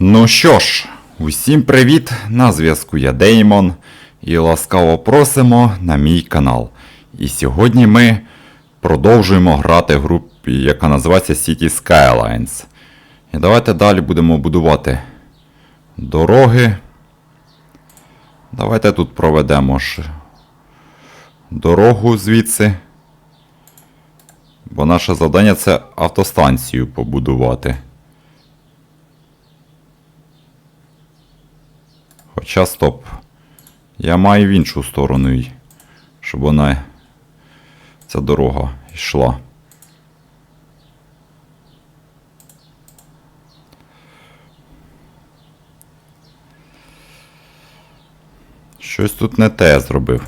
Ну що ж, усім привіт! На зв'язку я Деймон і ласкаво просимо на мій канал. І сьогодні ми продовжуємо грати в групі, яка називається City Skylines. І давайте далі будемо будувати дороги. Давайте тут проведемо ж дорогу звідси. Бо наше завдання це автостанцію побудувати. Хоча стоп. Я маю в іншу сторону, щоб вона ця дорога йшла. Щось тут не те зробив.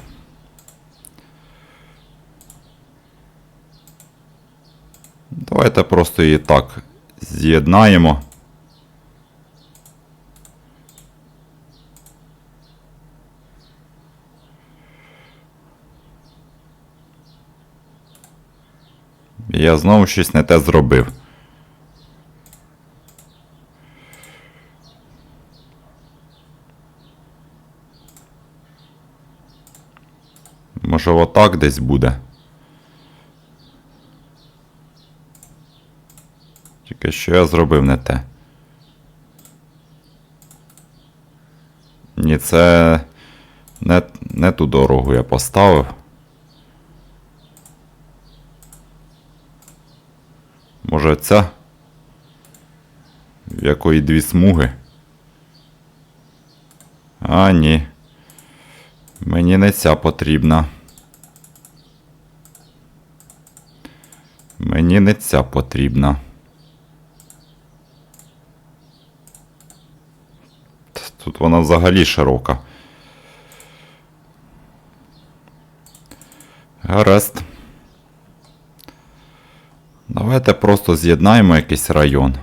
Давайте просто її так з'єднаємо. Я знову щось не те зробив. Може отак десь буде. Тільки що я зробив не те. Ні, це не, не ту дорогу я поставив. Може ця? В якої дві смуги? А, ні. Мені не ця потрібна. Мені не ця потрібна. Тут вона взагалі широка. Гаразд. Давайте просто з'єднаємо якийсь район.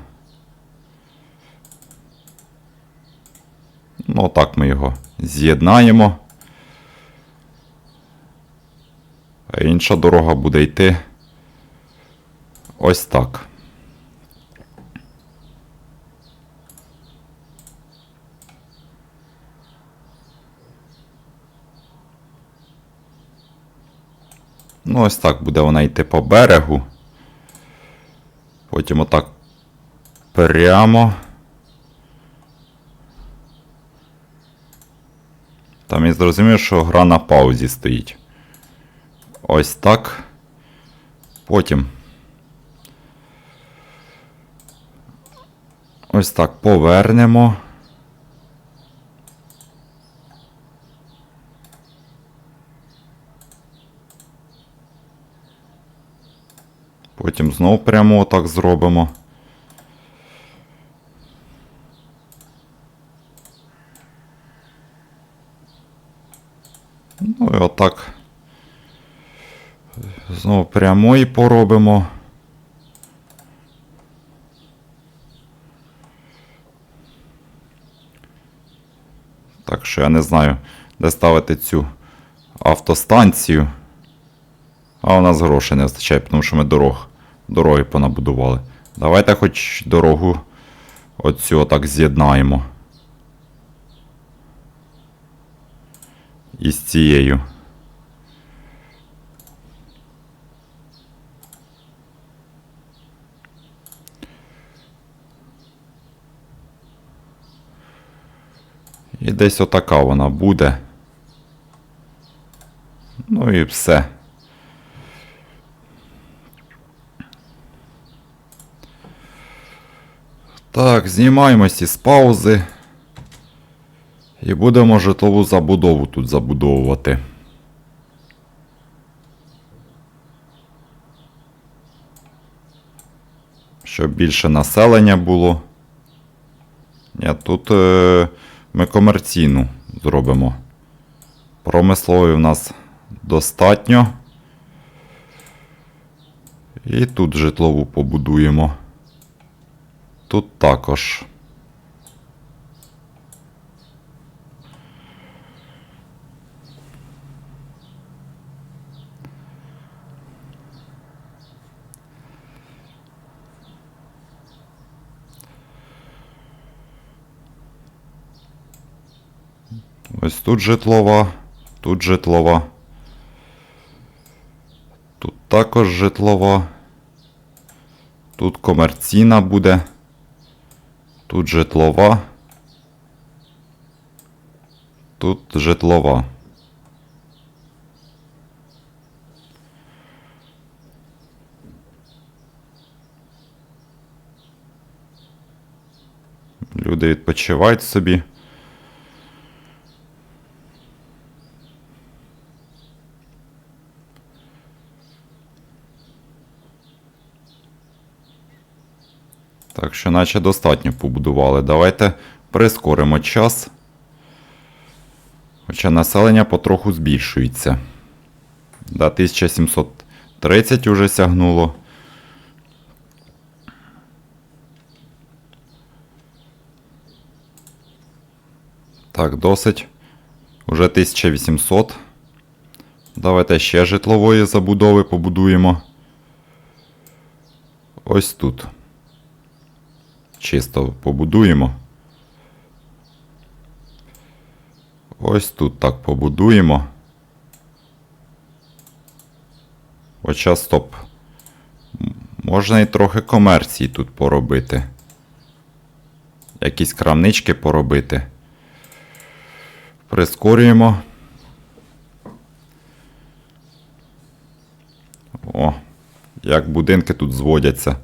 Ну, так ми його з'єднаємо. А інша дорога буде йти ось так. Ну, ось так буде вона йти по берегу. Потім отак прямо. Там я зрозумів, що гра на паузі стоїть. Ось так. Потім. Ось так повернемо. Потім знову прямо отак зробимо. Ну і отак. Знову прямо і поробимо. Так що я не знаю, де ставити цю автостанцію. А у нас грошей не вистачає, тому що ми дорог, дороги понабудували. Давайте хоч дорогу оцю отак з'єднаємо. Із цією. І десь отака вона буде. Ну і все. Так, знімаємось із паузи. І будемо житлову забудову тут забудовувати. Щоб більше населення було. Ні, тут е, ми комерційну зробимо. Промислової в нас достатньо. І тут житлову побудуємо. Тут також. Ось тут житлова, тут житлова. Тут також житлова. Тут комерційна буде. Тут житлова. Тут житлова. Люди відпочивають собі. Так що, наче достатньо побудували. Давайте прискоримо час. Хоча населення потроху збільшується. До 1730 уже сягнуло. Так, досить. Уже 1800. Давайте ще житлової забудови побудуємо. Ось тут. Чисто побудуємо. Ось тут так побудуємо. Хоча стоп. Можна і трохи комерції тут поробити. Якісь крамнички поробити. Прискорюємо. О, як будинки тут зводяться.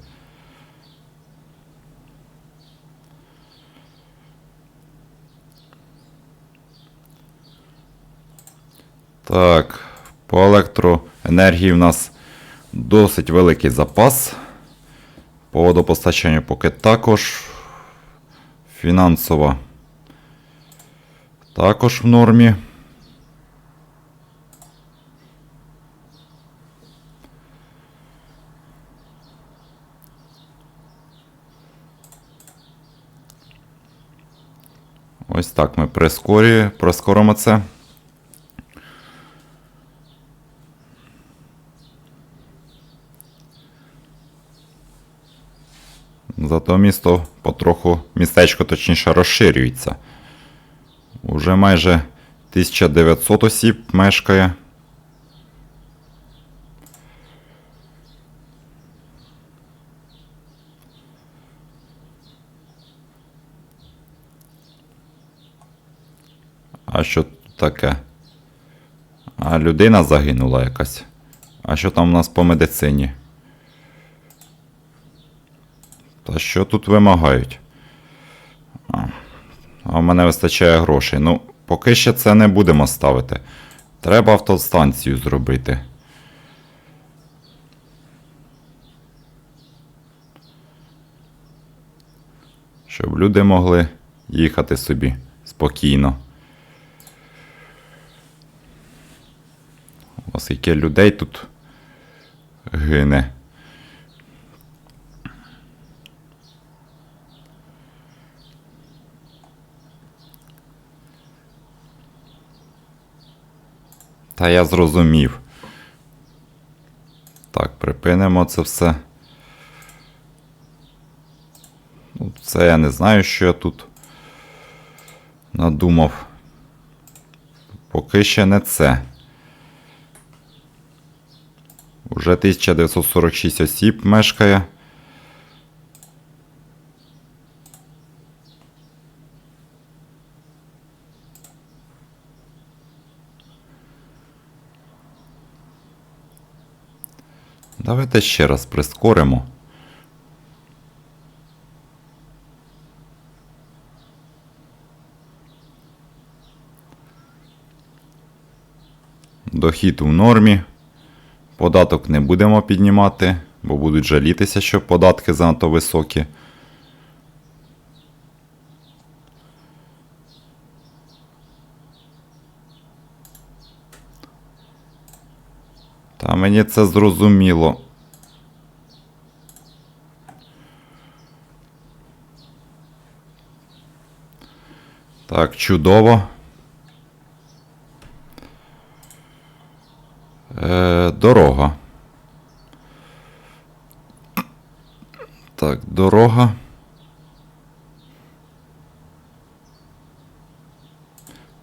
Так, по електроенергії в нас досить великий запас. По водопостачанню поки також. Фінансова також в нормі. Ось так ми прискорюємо, прискоримо це. Зато місто потроху, містечко точніше розширюється. Уже майже 1900 осіб мешкає. А що тут таке? А людина загинула якась. А що там у нас по медицині? Та що тут вимагають? А, в мене вистачає грошей. Ну, поки ще це не будемо ставити. Треба автостанцію зробити. Щоб люди могли їхати собі спокійно. Оскільки людей тут гине. Та я зрозумів. Так, припинимо це все. Ну, це я не знаю, що я тут надумав. Поки ще не це. Уже 1946 осіб мешкає. Давайте ще раз прискоримо. Дохід у нормі. Податок не будемо піднімати, бо будуть жалітися, що податки занадто високі. Та мені це зрозуміло. Так, чудово. Е, дорога. Так, дорога.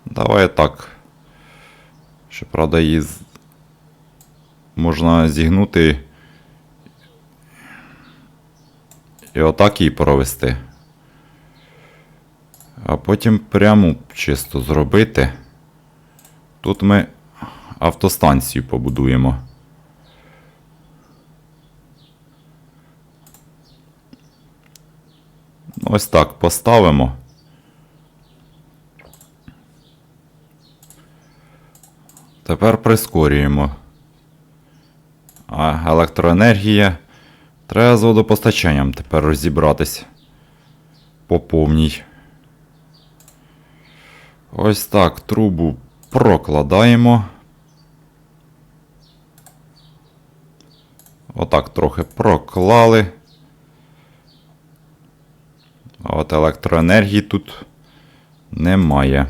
Давай так. Щоправда, її можна зігнути. І отак її провести. А потім пряму чисто зробити. Тут ми автостанцію побудуємо. Ось так поставимо. Тепер прискорюємо. А електроенергія. Треба з водопостачанням тепер розібратись. По повній. Ось так трубу прокладаємо. Отак трохи проклали. От електроенергії тут немає.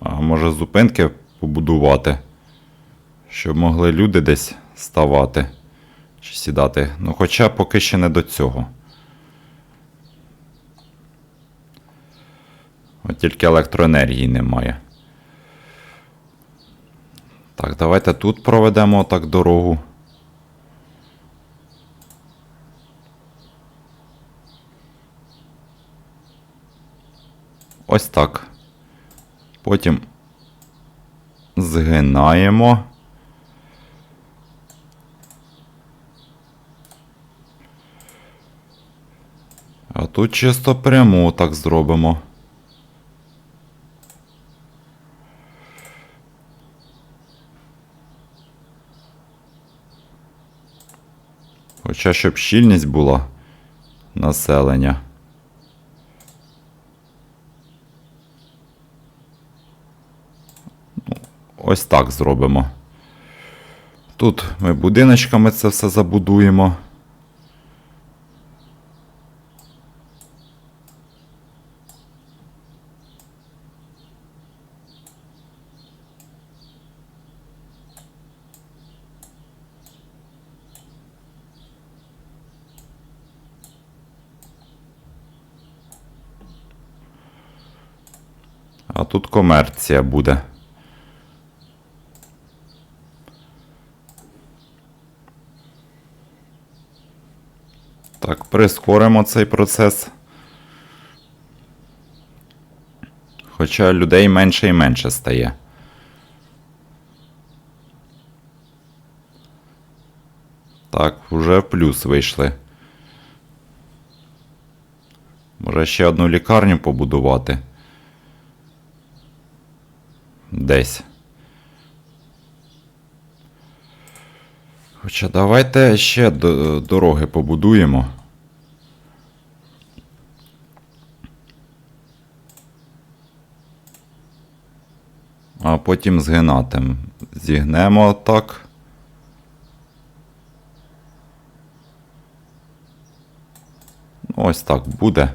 А може зупинки побудувати, щоб могли люди десь ставати чи сідати. Ну, хоча поки ще не до цього. От тільки електроенергії немає. Так, давайте тут проведемо так дорогу. Ось так. Потім згинаємо. А тут чисто пряму так зробимо. Хоча щоб щільність була населення. Ну, Ось так зробимо. Тут ми будиночками це все забудуємо. А тут комерція буде. Так, прискоримо цей процес. Хоча людей менше і менше стає. Так, вже в плюс вийшли. Може ще одну лікарню побудувати. Десь. Хоча давайте ще дороги побудуємо. А потім згинатим. Зігнемо так. Ну, Ось так буде.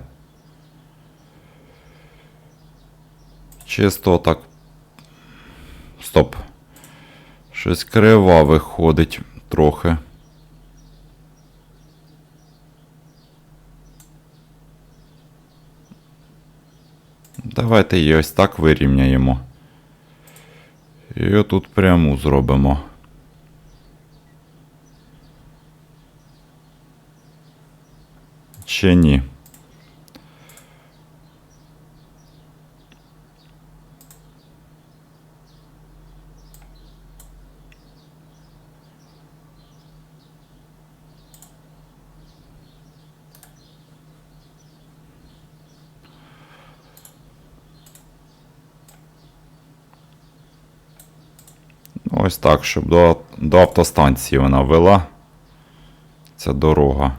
Чисто так Стоп. Щось крива виходить трохи. Давайте її ось так вирівняємо. І отут пряму зробимо. Чи ні? Ось так, щоб до, до автостанції вона вела. Ця дорога.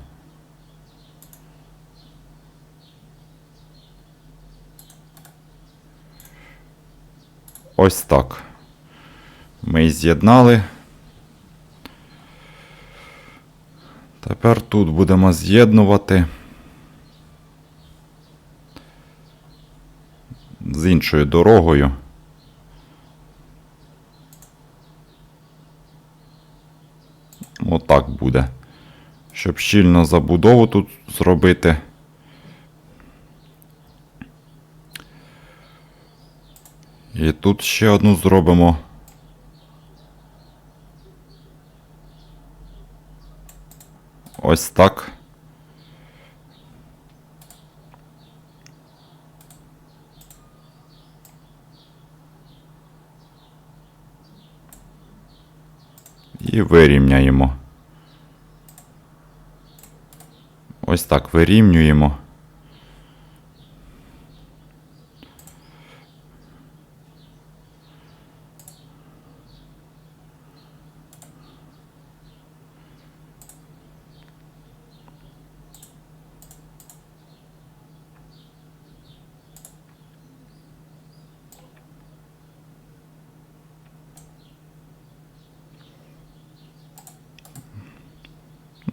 Ось так. Ми її з'єднали. Тепер тут будемо з'єднувати з іншою дорогою. Отак буде. Щоб щільно забудову тут зробити. І тут ще одну зробимо. Ось так. І вирівняємо. Ось так вирівнюємо.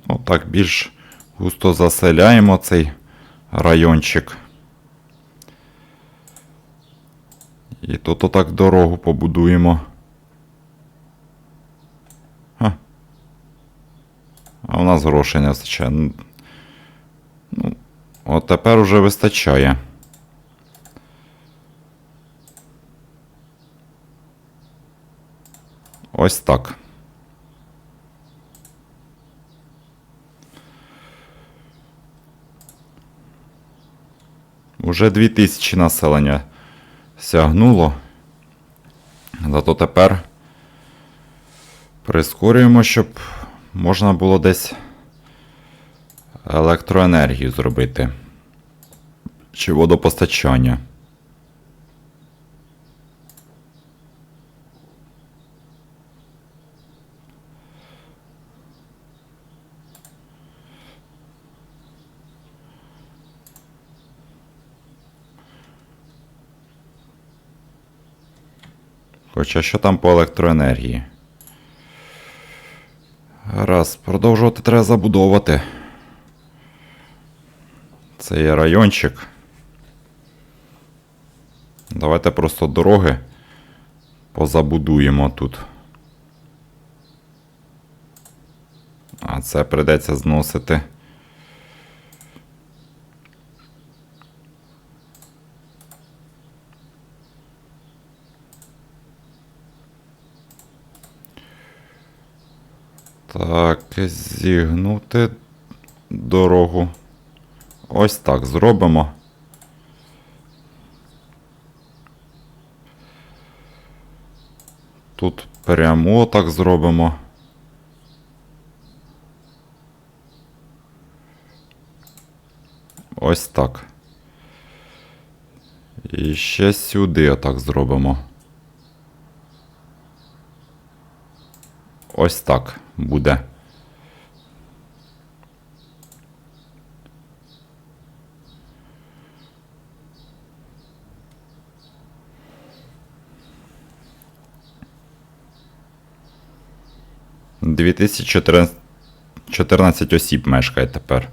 Отак більш густо заселяємо цей райончик. І тут отак дорогу побудуємо. Ха. А в нас грошей не вистачає. Ну, от тепер уже вистачає. Ось так. Уже 2000 населення сягнуло. Зато тепер прискорюємо, щоб можна було десь електроенергію зробити. Чи водопостачання. Хоча що там по електроенергії? Раз, продовжувати треба забудовувати. Це є райончик. Давайте просто дороги позабудуємо тут. А це придеться зносити. Так, зігнути дорогу. Ось так зробимо. Тут прямо так зробимо. Ось так. І ще сюди отак зробимо. Ось так буде. Дві тисячі чотирнадцять осіб мешкає тепер.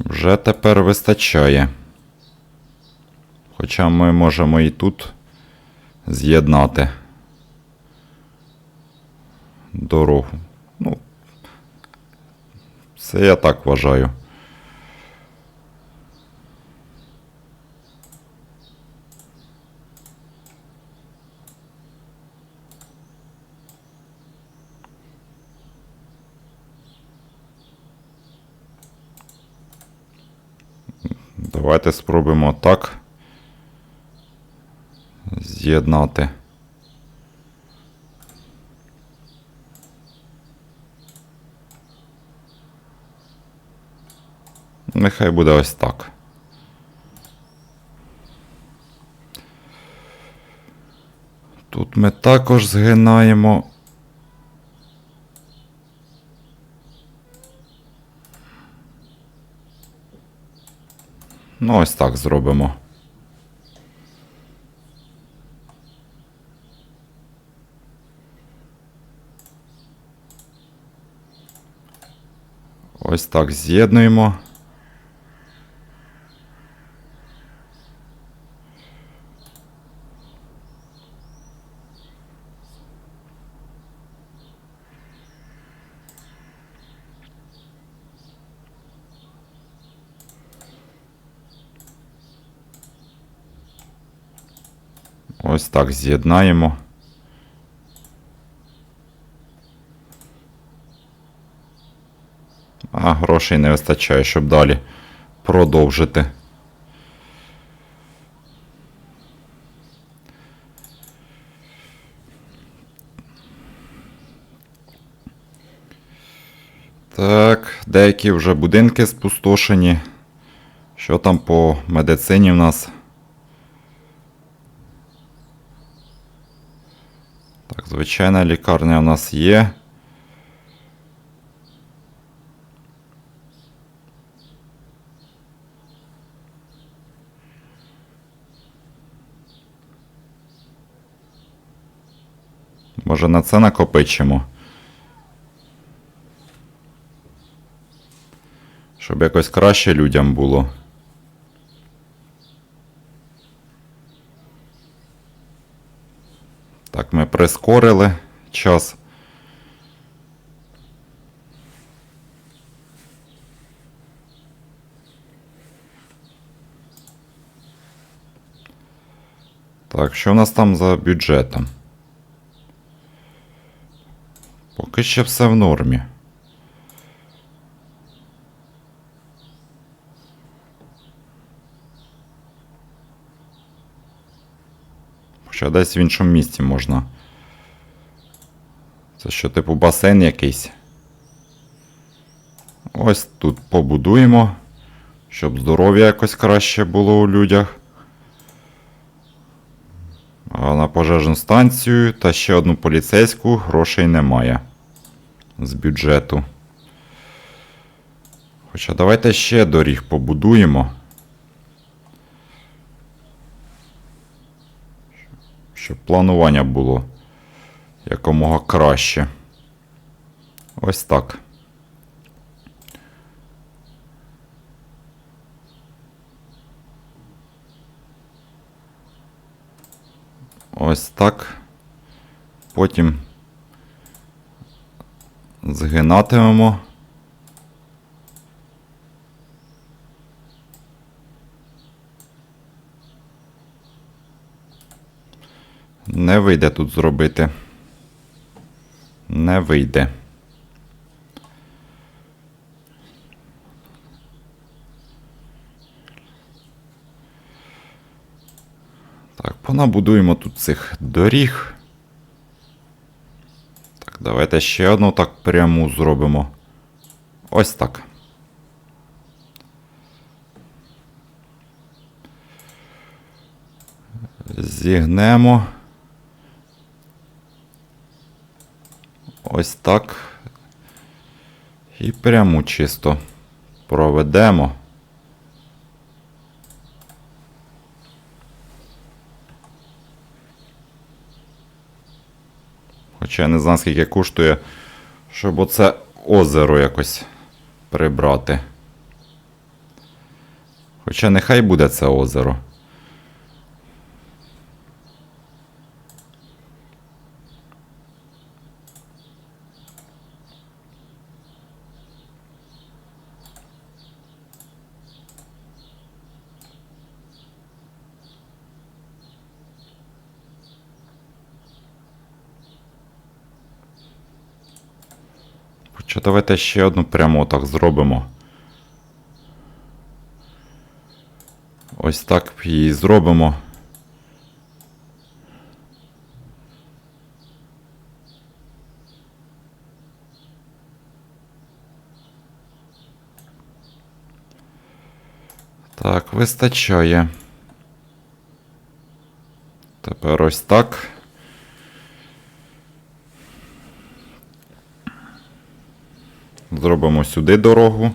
Вже тепер вистачає. Хоча ми можемо і тут з'єднати дорогу. Ну, це я так вважаю. Давайте спробуємо так з'єднати. Нехай буде ось так. Тут ми також згинаємо. Ну, ось так зробимо. Ось так з'єднуємо. Ось так з'єднаємо. Грошей не вистачає, щоб далі продовжити. Так, деякі вже будинки спустошені. Що там по медицині в нас? Так, звичайна лікарня у нас є. Може на це накопичимо? Щоб якось краще людям було. Так, ми прискорили час. Так, що в нас там за бюджетом? Поки ще все в нормі. Хоча десь в іншому місці можна. Це що, типу басейн якийсь. Ось тут побудуємо, щоб здоров'я якось краще було у людях. А на пожежну станцію та ще одну поліцейську грошей немає з бюджету. Хоча давайте ще доріг побудуємо. Щоб планування було якомога краще. Ось так. Ось так. Потім згинатимемо. Не вийде тут зробити. Не вийде. Так, понабудуємо тут цих доріг. Давайте ще одну так пряму зробимо. Ось так. Зігнемо. Ось так. І пряму чисто проведемо. Хоча я не знаю, скільки коштує, щоб оце озеро якось прибрати. Хоча нехай буде це озеро. Хоча давайте ще одну прямо так зробимо. Ось так її зробимо. Так, вистачає. Тепер ось так. Зробимо сюди дорогу.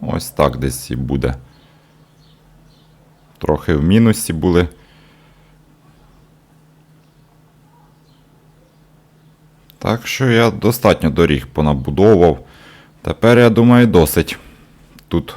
Ось так десь і буде. Трохи в мінусі були. Так що я достатньо доріг понабудовував. Тепер, я думаю, досить тут.